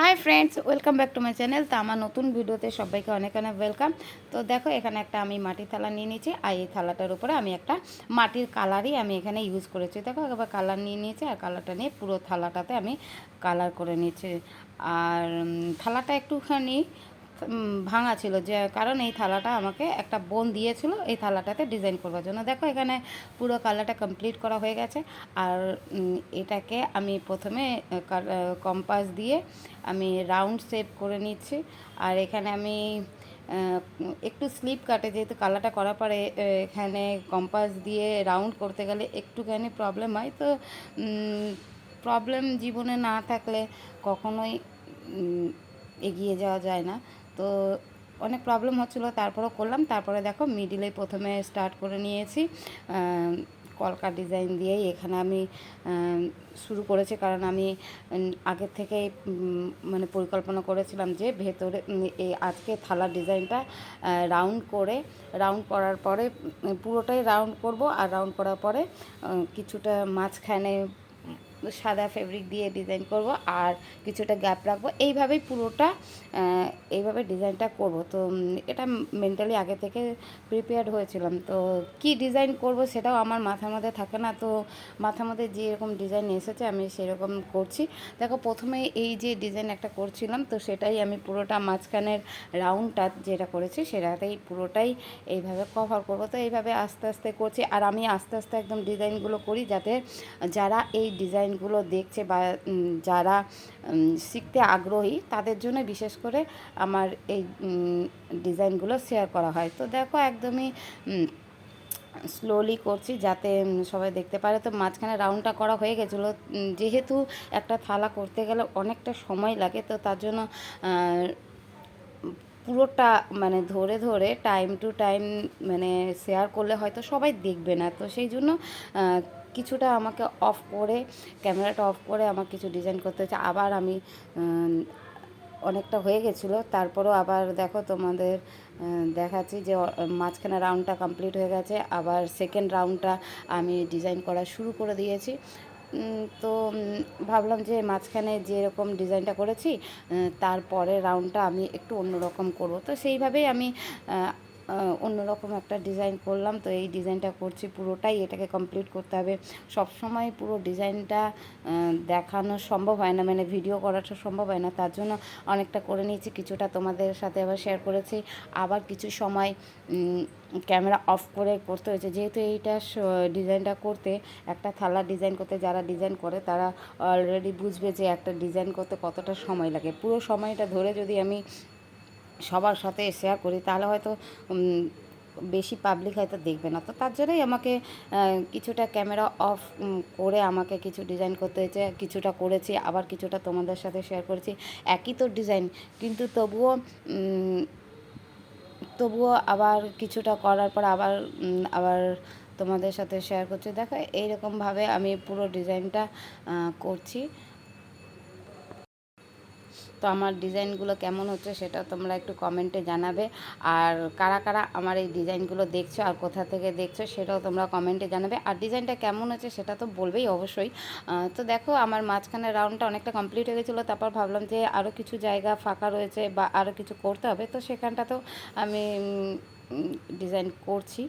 Hi friends, welcome back to my channel. তো আমার নতুন ভিডিওতে সবাইকে অনেক অনেক ওয়েলকাম। তো দেখো, এখানে একটা আমি মাটির থালা নিয়ে নিয়েছি, আর এই থালাটার উপরে আমি একটা মাটির কালারই আমি এখানে ইউজ করেছি। দেখো, একবার কালার নিয়ে নিয়েছি, আর কালারটা নিয়ে পুরো থালাটাতে আমি কালার করে নিয়েছি। আর থালাটা একটুখানি ভাঙা ছিল যে কারণ এই থালাটা আমাকে একটা বোন দিয়েছিল, এই থালাটাতে ডিজাইন করবার জন্য। দেখো, এখানে পুরো কালারটা কমপ্লিট করা হয়ে গেছে। আর এটাকে আমি প্রথমে কম্পাস দিয়ে আমি রাউন্ড শেপ করে নিচ্ছি। আর এখানে আমি একটু স্লিপ কাটে, যেহেতু কালারটা করার পরে এখানে কম্পাস দিয়ে রাউন্ড করতে গেলে একটুখানি প্রবলেম হয়। তো প্রবলেম জীবনে না থাকলে কখনোই এগিয়ে যাওয়া যায় না। তো অনেক প্রবলেম হচ্ছিল, তারপরেও করলাম। তারপরে দেখো মিডিলে প্রথমে স্টার্ট করে নিয়েছি। কলকা ডিজাইন দিয়েই এখানে আমি শুরু করেছি। কারণ আমি আগের থেকে মানে পরিকল্পনা করেছিলাম যে ভেতরে এই আজকে থালার ডিজাইনটা রাউন্ড করে রাউন্ড করার পরে পুরোটাই রাউন্ড করব। আর রাউন্ড করার পরে কিছুটা মাঝখানে সাদা ফেব্রিক দিয়ে ডিজাইন করব আর কিছুটা গ্যাপ রাখব। এইভাবেই পুরোটা এইভাবে ডিজাইনটা করব। তো এটা মেন্টালি আগে থেকে প্রিপেয়ার্ড হয়েছিলাম। তো, কি ডিজাইন করব সেটাও আমার মাথার মধ্যে থাকে না। তো, মাথার মধ্যে যেরকম ডিজাইন এসেছে আমি সেরকম করছি। দেখো, প্রথমে এই যে ডিজাইন একটা করছিলাম, তো সেটাই আমি পুরোটা মাঝখানের রাউন্ডটা যেটা করেছি, সেটাতেই পুরোটাই এইভাবে কভার করব। তো, এইভাবে আস্তে আস্তে করছি। আর আমি আস্তে আস্তে একদম ডিজাইনগুলো করি যাতে যারা এই ডিজাইনগুলো দেখছে বা যারা শিখতে আগ্রহী, তাদের জন্য বিশেষ করে আমার এই ডিজাইনগুলো শেয়ার করা হয়। তো দেখো একদমই স্লোলি করছি যাতে সবাই দেখতে পারে। তো মাঝখানে রাউন্ডটা করা হয়ে গেছিল। যেহেতু একটা থালা করতে গেলে অনেকটা সময় লাগে, তো তার জন্য পুরোটা মানে ধরে ধরে টাইম টু টাইম মানে শেয়ার করলে হয়তো সবাই দেখবে না। তো সেই জন্য কিছুটা আমাকে অফ করে ক্যামেরাটা অফ করে আমার কিছু ডিজাইন করতে হচ্ছে আবার আমি অনেকটা হয়ে গেছিল। তারপরেও আবার দেখো তোমাদের দেখাচ্ছি যে, মাঝখানে রাউন্ডটা কমপ্লিট হয়ে গেছে। আবার সেকেন্ড রাউন্ডটা আমি ডিজাইন করা শুরু করে দিয়েছি। তো ভাবলাম যে মাঝখানে যেরকম ডিজাইনটা করেছি তারপরে রাউন্ডটা আমি একটু অন্যরকম করব। তো সেইভাবেই আমি অন্যরকম একটা ডিজাইন করলাম। তো এই ডিজাইনটা করছি পুরোটাই, এটাকে কমপ্লিট করতে হবে। সব সময় পুরো ডিজাইনটা দেখানো সম্ভব হয় না মানে ভিডিও করাটা সম্ভব হয় না। তার জন্য অনেকটা করে নিয়েছি, কিছুটা তোমাদের সাথে আবার শেয়ার করেছি। আবার কিছু সময় ক্যামেরা অফ করে করতে হয়েছে। যেহেতু এইটা ডিজাইনটা করতে, একটা থালা ডিজাইন করতে, যারা ডিজাইন করে, তারা অলরেডি বুঝবে যে একটা ডিজাইন করতে কতটা সময় লাগে। পুরো সময়টা ধরে যদি আমি সবার সাথে শেয়ার করি, তাহলে হয়তো বেশি পাবলিক হয়তো দেখবে না। তো তার জন্যই আমাকে কিছুটা ক্যামেরা অফ করে আমাকে কিছু ডিজাইন করতে হয়েছে, কিছুটা করেছি, আবার কিছুটা তোমাদের সাথে শেয়ার করেছি। একই তো ডিজাইন কিন্তু তবুও তবুও আবার কিছুটা করার পর আবার আবার তোমাদের সাথে শেয়ার করছি। দেখো, এইরকমভাবে আমি পুরো ডিজাইনটা করছি। তো আমার ডিজাইনগুলো কেমন হচ্ছে সেটা তোমরা একটু কমেন্টে জানাবে। আর কারা কারা আমার এই ডিজাইনগুলো দেখছ আর কোথা থেকে দেখছ সেটাও তোমরা কমেন্টে জানাবে। আর ডিজাইনটা কেমন হচ্ছে সেটা তো বলবেই অবশ্যই। তো দেখো আমার মাঝখানে রাউন্ডটা অনেকটা কমপ্লিট হয়ে গেছিল, তারপর ভাবলাম যে আরও কিছু জায়গা ফাঁকা রয়েছে বা আরও কিছু করতে হবে, তো সেখানটা তো আমি ডিজাইন করছি।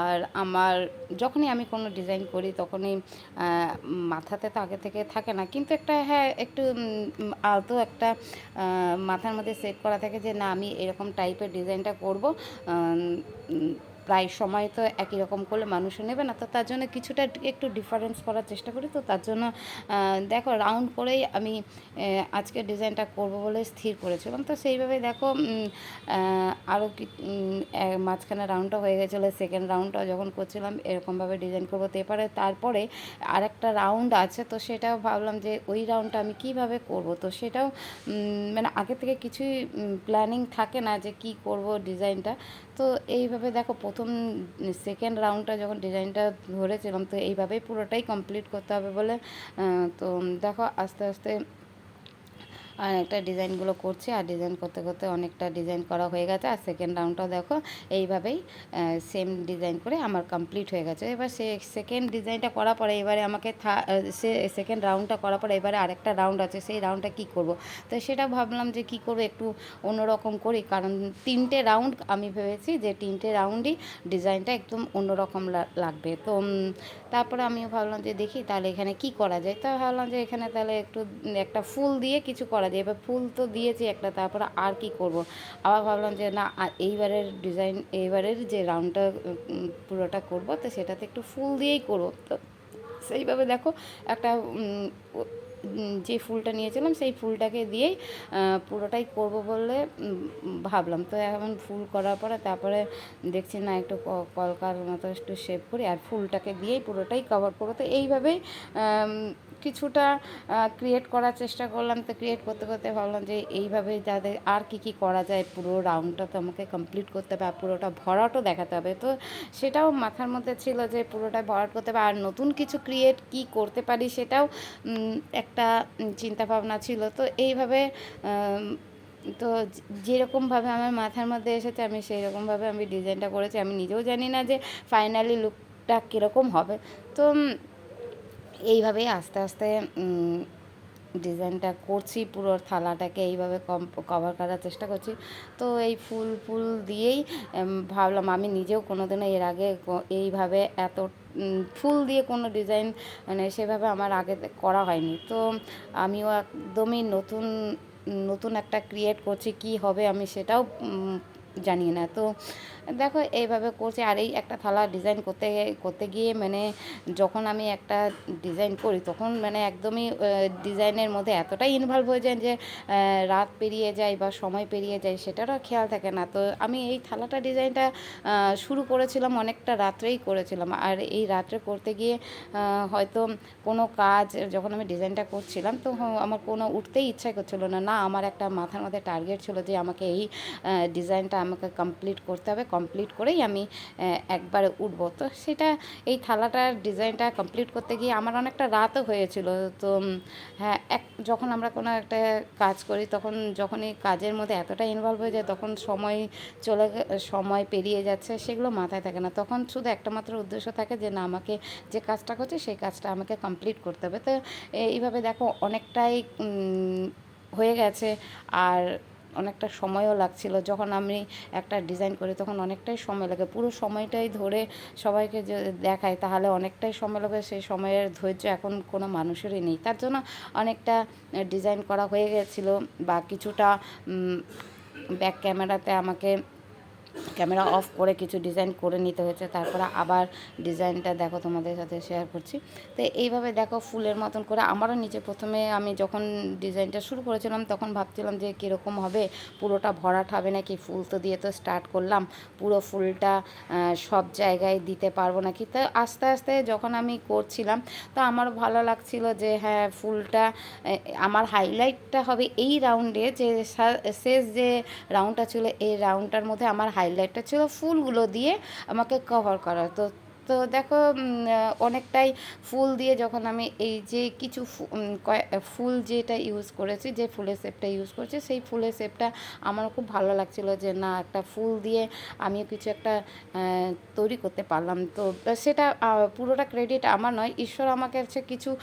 আর আমার যখনই আমি কোনো ডিজাইন করি, তখনই মাথাতে তো আগে থেকে থাকে না। কিন্তু একটা হ্যাঁ একটু আলতো একটা মাথার মধ্যে সেট করা থাকে যে, না, আমি এরকম টাইপের ডিজাইনটা করব। প্রায় সময় তো একই রকম করলে মানুষও নেবে না। তো তার জন্য কিছুটা একটু ডিফারেন্স করার চেষ্টা করি। তো তার জন্য দেখো রাউন্ড করেই আমি আজকে ডিজাইনটা করব বলে স্থির করেছিলাম। তো সেইভাবে দেখো আরও কি মাঝখানে রাউন্ডটা হয়ে গেছিল। সেকেন্ড রাউন্ডটা যখন করছিলাম, এরকমভাবে ডিজাইন করব। তো তারপরে আরেকটা রাউন্ড আছে। তো সেটাও ভাবলাম যে ওই রাউন্ডটা আমি কীভাবে করব? তো সেটাও মানে আগে থেকে কিছুই প্ল্যানিং থাকে না যে কি করব ডিজাইনটা তো এইভাবে দেখো, প্রথম সেকেন্ড রাউন্ডটা যখন ডিজাইনটা ধরেছিলাম, তো এইভাবেই পুরোটাই কমপ্লিট করতে হবে বলে তো দেখো আস্তে আস্তে একটা ডিজাইনগুলো করছি, আর ডিজাইন করতে করতে অনেকটা ডিজাইন করা হয়ে গেছে। আর সেকেন্ড রাউন্ডটাও দেখো, এইভাবেই সেম ডিজাইন করে আমার কমপ্লিট হয়ে গেছে। এবার সে সেকেন্ড ডিজাইনটা করার পরে এবারে আমাকে থা- সে সেকেন্ড রাউন্ডটা করার পরে এবারে আরেকটা রাউন্ড আছে, সেই রাউন্ডটা কি করব? তো সেটা ভাবলাম যে কি করব, একটু অন্যরকম করি। কারণ তিনটে রাউন্ড আমি ভেবেছি যে তিনটে রাউন্ডই ডিজাইনটা একদম অন্যরকম লাগবে। তো তারপরে আমিও ভাবলাম যে দেখি তাহলে এখানে কি করা যায়? তা ভাবলাম যে এখানে তাহলে একটু, একটা ফুল দিয়ে কিছু করা যায় এবার ফুল তো দিয়েছি একটা, তারপরে আর কি করব? আবার ভাবলাম যে না এইবারের ডিজাইন এইবারের যে রাউন্ডটা পুরোটা করব, তো সেটাতে একটু ফুল দিয়েই করব। তো সেইভাবে দেখো একটা যে ফুলটা নিয়েছিলাম, সেই ফুলটাকে দিয়েই পুরোটাই করব বলে ভাবলাম। তো এখন ফুল করার পরে তারপরে দেখছি না, একটু কলকার মতো একটু শেপ করি, আর ফুলটাকে দিয়েই পুরোটাই কভার করব। তো এইভাবেই কিছুটা ক্রিয়েট করার চেষ্টা করলাম। তো ক্রিয়েট করতে করতে ভাবলাম যে এইভাবে যাদের আর কি কি করা যায়, পুরো রাউন্ডটা তো আমাকে কমপ্লিট করতে হবে আর পুরোটা ভরাটও দেখাতে হবে। তো সেটাও মাথার মধ্যে ছিল যে পুরোটা ভরাট করতে হবে। আর নতুন কিছু ক্রিয়েট কি করতে পারি সেটাও একটা চিন্তা ভাবনা ছিল। তো এইভাবে তো যেরকমভাবে আমার মাথার মধ্যে এসেছে, আমি সেই রকমভাবে আমি ডিজাইনটা করেছি। আমি নিজেও জানি না যে ফাইনালি লুকটা কীরকম হবে। তো উম, এইভাবেই আস্তে আস্তে ডিজাইনটা করছি পুরো থালাটাকে এইভাবে কম কভার করার চেষ্টা করছি। তো এই ফুল ফুল দিয়েই ভাবলাম আমি নিজেও কোনো কোনোদিনও এর আগে এইভাবে এত ফুল দিয়ে কোনো ডিজাইন মানে সেভাবে আমার আগে করা হয়নি। তো আমিও একদমই নতুন নতুন একটা ক্রিয়েট করছি কি হবে আমি সেটাও জানি না। তো দেখো, এইভাবে করছি। আর এই একটা থালা ডিজাইন করতে করতে গিয়ে মানে যখন আমি একটা ডিজাইন করি, তখন মানে একদমই ডিজাইনের মধ্যে এতটাই ইনভলভ হয়ে যায় যে রাত পেরিয়ে যায় বা সময় পেরিয়ে যায় সেটারও খেয়াল থাকে না। তো আমি এই থালাটা ডিজাইনটা শুরু করেছিলাম অনেকটা রাত্রেই করেছিলাম। আর এই রাত্রে করতে গিয়ে হয়তো কোনো কাজ যখন আমি ডিজাইনটা করছিলাম, তো আমার কোনো উঠতেই ইচ্ছা করছিল না। না, আমার একটা মাথার মধ্যে টার্গেট ছিল যে আমাকে এই ডিজাইনটা আমাকে কমপ্লিট করতে হবে কমপ্লিট করেই আমি একবারে উঠবো। তো সেটা এই থালাটার ডিজাইনটা কমপ্লিট করতে গিয়ে আমার অনেকটা রাতও হয়েছিল। তো হ্যাঁ এক, যখন আমরা কোনো একটা কাজ করি, তখন যখন এই কাজের মধ্যে এতটা ইনভলভ হয়ে যায়, তখন সময় চলে, সময় পেরিয়ে যাচ্ছে, সেগুলো মাথায় থাকে না। তখন শুধু একটা মাত্র উদ্দেশ্য থাকে যে, না, আমাকে যে কাজটা করছে, সেই কাজটা আমাকে কমপ্লিট করতে হবে। তো এইভাবে দেখো অনেকটাই হয়ে গেছে। আর অনেকটা সময়ও লাগছিল। যখন আমি একটা ডিজাইন করি, তখন অনেকটাই সময় লাগে। পুরো সময়টাই ধরে সবাইকে দেখায়, তাহলে অনেকটাই সময় লাগে। সেই সময়ের ধৈর্য এখন কোনো মানুষেরই নেই। তার জন্য অনেকটা ডিজাইন করা হয়ে গেছিল বা কিছুটা ব্যাক ক্যামেরাতে আমাকে ক্যামেরা অফ করে কিছু ডিজাইন করে নিতে হয়েছে, তারপরে আবার ডিজাইনটা দেখো তোমাদের সাথে শেয়ার করছি। তো এইভাবে দেখো ফুলের মতন করে আমারও নিচে প্রথমে আমি যখন ডিজাইনটা শুরু করেছিলাম, তখন ভাবছিলাম যে কীরকম হবে, পুরোটা ভরাট হবে নাকি? ফুল তো দিয়ে তো স্টার্ট করলাম, পুরো ফুলটা সব জায়গায় দিতে পারব নাকি? তো আস্তে আস্তে যখন আমি করছিলাম, তো আমারও ভালো লাগছিল যে হ্যাঁ ফুলটা আমার হাইলাইটটা হবে এই রাউন্ডে যে শেষ যে রাউন্ডটা ছিল, এই রাউন্ডটার মধ্যে আমার হাইলাইটটা ছিল, ফুলগুলো দিয়ে আমাকে কভার করা। তো তো দেখো অনেকটাই ফুল দিয়ে যখন আমি এই যে কিছু ফুল যেটা ইউজ করেছি, যে ফুলের শেপটা ইউজ করেছি, সেই ফুলের শেপটা আমার খুব ভালো লাগছিল যে না, একটা ফুল দিয়ে আমিও কিছু একটা তৈরি করতে পারলাম। তো, সেটা পুরোটা ক্রেডিট আমার নয়, ঈশ্বর আমাকে হচ্ছে কিছু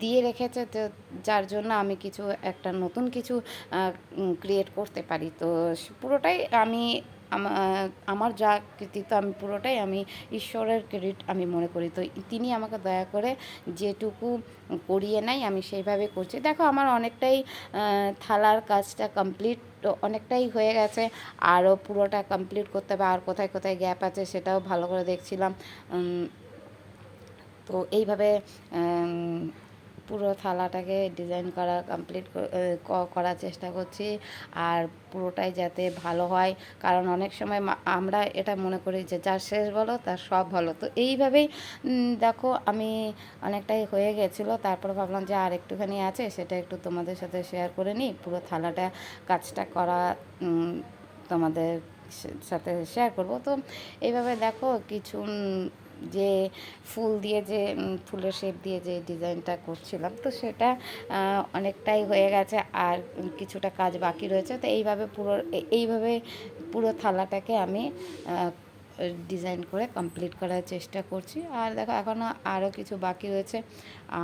দিয়ে রেখেছে যার জন্য আমি কিছু একটা নতুন কিছু ক্রিয়েট করতে পারি। তো পুরোটাই আমা- আমার যা কৃতিত্ব আমি পুরোটাই আমি ঈশ্বরের ক্রেডিট আমি মনে করি। তো তিনি আমাকে দয়া করে যেটুকু করিয়ে নেয়, আমি সেইভাবে করছি। দেখো, আমার অনেকটাই থালার কাজটা কমপ্লিট অনেকটাই হয়ে গেছে। আরও পুরোটা কমপ্লিট করতে হবে। আর কোথায় কোথায় গ্যাপ আছে সেটাও ভালো করে দেখছিলাম। তো এইভাবে পুরো থালাটাকে ডিজাইন করা কমপ্লিট করার চেষ্টা করছি। আর পুরোটাই যাতে ভালো হয়, কারণ অনেক সময় আমরা এটা মনে করি যে যার শেষ বলো, তার সব ভালো। তো এইভাবেই দেখো আমি অনেকটাই হয়ে গেছিল, তারপর ভাবলাম যে আর একটুখানি আছে, সেটা একটু তোমাদের সাথে শেয়ার করে নিই। পুরো থালাটা, কাজটা করা তোমাদের সাথে শেয়ার করব। তো এইভাবে দেখো কিছু যে ফুল দিয়ে যে ফুলের শেপ দিয়ে যে ডিজাইনটা করছিলাম, তো সেটা অনেকটাই হয়ে গেছে আর কিছুটা কাজ বাকি রয়েছে। তো এইভাবে পুরো এইভাবে পুরো থালাটাকে আমি ডিজাইন করে কমপ্লিট করার চেষ্টা করছি। আর দেখো এখনও আরও কিছু বাকি রয়েছে।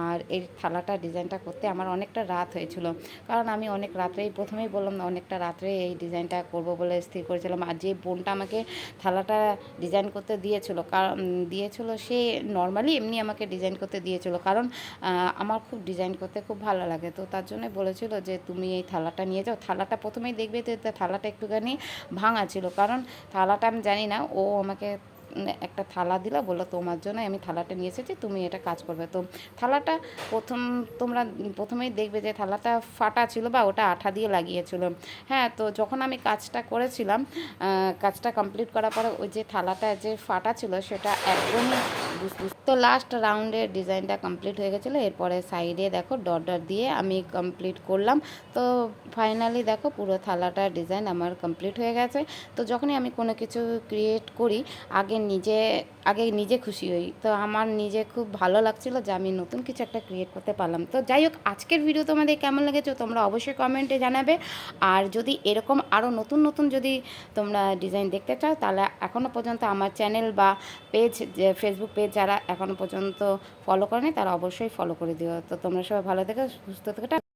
আর এই থালাটা ডিজাইনটা করতে আমার অনেকটা রাত হয়েছিল। কারণ আমি অনেক রাত্রেই, প্রথমেই বললাম অনেকটা রাত্রে এই ডিজাইনটা করব বলে স্থির করেছিলাম। আর যে বোনটা আমাকে থালাটা ডিজাইন করতে দিয়েছিল, কারণ দিয়েছিল, সে নর্মালি এমনি আমাকে ডিজাইন করতে দিয়েছিল। কারণ আমার খুব ডিজাইন করতে খুব ভালো লাগে। তো তার জন্য বলেছিল যে, তুমি এই থালাটা নিয়ে যাও। থালাটা প্রথমেই দেখবে তো থালাটা একটুখানি ভাঙা ছিল। কারণ, থালাটা আমি জানি না, ও আমাকে একটা থালা দিল, বলল, তোমার জন্য আমি থালাটা নিয়ে এসেছি, তুমি এটা কাজ করবে। তো থালাটা প্রথম, তোমরা প্রথমেই দেখবে যে থালাটা ফাটা ছিল বা ওটা আঠা দিয়ে লাগিয়েছিল। হ্যাঁ তো যখন আমি কাজটা করেছিলাম কাজটা কমপ্লিট করার পরে ওই যে থালাটা যে ফাটা ছিল, সেটা একদমই তো লাস্ট রাউন্ডের ডিজাইনটা কমপ্লিট হয়ে গেছিল। এরপরে সাইডে দেখো, ডট দিয়ে আমি কমপ্লিট করলাম। তো ফাইনালি দেখো, পুরো থালাটার ডিজাইন আমার কমপ্লিট হয়ে গেছে। তো যখনই আমি কোনো কিছু ক্রিয়েট করি, আগে নিজে, আগে নিজে খুশি হই। তো আমার নিজে খুব ভালো লাগছিল যে আমি নতুন কিছু একটা ক্রিয়েট করতে পারলাম। তো যাই হোক, আজকের ভিডিও তোমাদের কেমন লেগেছে তোমরা অবশ্যই কমেন্টে জানাবে। আর যদি এরকম আরও নতুন নতুন যদি তোমরা ডিজাইন দেখতে চাও, তাহলে এখনও পর্যন্ত আমার চ্যানেল বা পেজ যে ফেসবুক পেজ যারা এখনও পর্যন্ত ফলো করেনি, তারা অবশ্যই ফলো করে দিও। তো তোমরা সবাই ভালো থেকো, সুস্থ থেকো